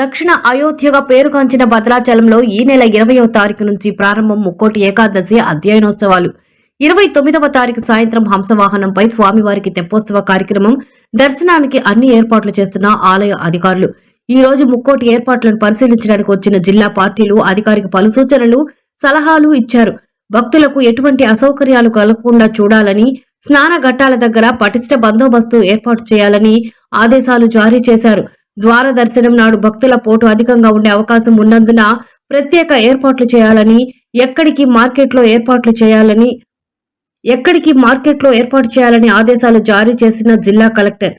దక్షిణ అయోధ్యగా పేరుగాంచిన భద్రాచలంలో ఈ నెల ఇరవయో తారీఖు నుంచి ప్రారంభం ముక్కోటి ఏకాదశి అధ్యయనోత్సవాలు. ఇరవై తొమ్మిదవ తారీఖు సాయంత్రం హంసవాహనంపై స్వామివారికి తెప్పోత్సవ కార్యక్రమం దర్శనానికి అన్ని ఏర్పాట్లు చేస్తున్న ఆలయ అధికారులు. ఈ రోజు ముక్కోటి ఏర్పాట్లను పరిశీలించడానికి వచ్చిన జిల్లా పార్టీలు అధికారికి పలు సూచనలు సలహాలు ఇచ్చారు. భక్తులకు ఎటువంటి అసౌకర్యాలు కలగకుండా చూడాలని స్నాన ఘట్టాల దగ్గర పటిష్ట బందోబస్తు ఏర్పాటు చేయాలని ఆదేశాలు జారీ చేశారు. ద్వార దర్శనం నాడు భక్తుల పోటు అధికంగా ఉండే అవకాశం ఉన్నందున ప్రత్యేక ఏర్పాట్లు చేయాలని ఎక్కడికి మార్కెట్లో ఏర్పాట్లు చేయాలని ఎక్కడికి మార్కెట్లో ఏర్పాటు చేయాలని ఆదేశాలు జారీ చేసిన జిల్లా కలెక్టర్.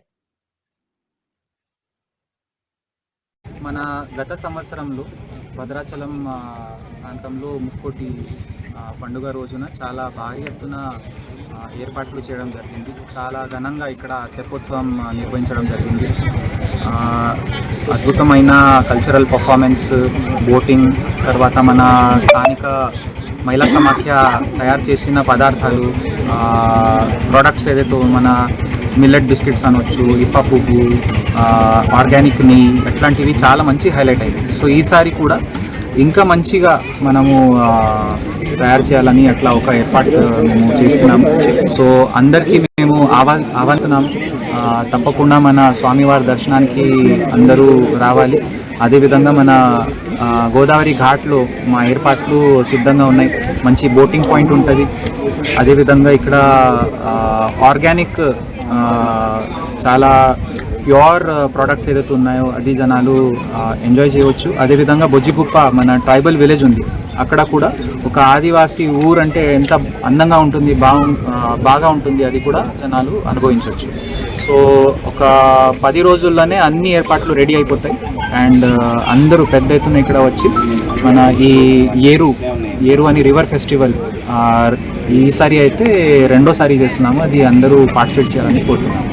మన గత సంవత్సరంలో భద్రాచలం ప్రాంతంలో ముక్కోటి పండుగ రోజున చాలా భారీ ఎత్తున ఏర్పాట్లు చేయడం జరిగింది. చాలా ఘనంగా ఇక్కడ తెప్పోత్సవం నిర్వహించడం జరిగింది. అద్భుతమైన కల్చరల్ పర్ఫార్మెన్స్ బోటింగ్ తర్వాత మన స్థానిక మహిళా సమాఖ్య తయారు చేసిన పదార్థాలు ప్రోడక్ట్స్ ఏదైతే మన మిల్లెట్ బిస్కెట్స్ అనొచ్చు ఇప్ప పువ్వు ఆర్గానిక్ నెయ్యి అట్లాంటివి చాలా మంచి హైలైట్ అయ్యాయి. సో ఈసారి కూడా ఇంకా మంచిగా మనము తయారు చేయాలని అట్లా ఒక ఏర్పాటు మేము చేస్తున్నాము. సో అందరికీ మేము ఆహ్వా ఆహ్వానిస్తున్నాము. తప్పకుండా మన స్వామివారి దర్శనానికి అందరూ రావాలి. అదేవిధంగా మన గోదావరి ఘాట్లో మా ఏర్పాట్లు సిద్ధంగా ఉన్నాయి. మంచి బోటింగ్ పాయింట్ ఉంటుంది. అదేవిధంగా ఇక్కడ ఆర్గానిక్ చాలా ప్యూర్ ప్రోడక్ట్స్ ఏదైతే ఉన్నాయో అది జనాలు ఎంజాయ్ చేయవచ్చు. అదేవిధంగా బొజ్జిగుప్ప మన ట్రైబల్ విలేజ్ ఉంది. అక్కడ కూడా ఒక ఆదివాసీ ఊరు అంటే ఎంత అందంగా ఉంటుంది బాగు బాగా ఉంటుంది అది కూడా జనాలు అనుభవించవచ్చు. సో ఒక పది రోజుల్లోనే అన్ని ఏర్పాట్లు రెడీ అయిపోతాయి. అండ్ అందరూ పెద్ద ఎత్తున ఇక్కడ వచ్చి మన ఈ ఏరు ఏరు అని రివర్ ఫెస్టివల్ ఈసారి అయితే రెండోసారి చేస్తున్నాము. అది అందరూ పార్టిసిపేట్ చేయాలని కోరుతున్నాము.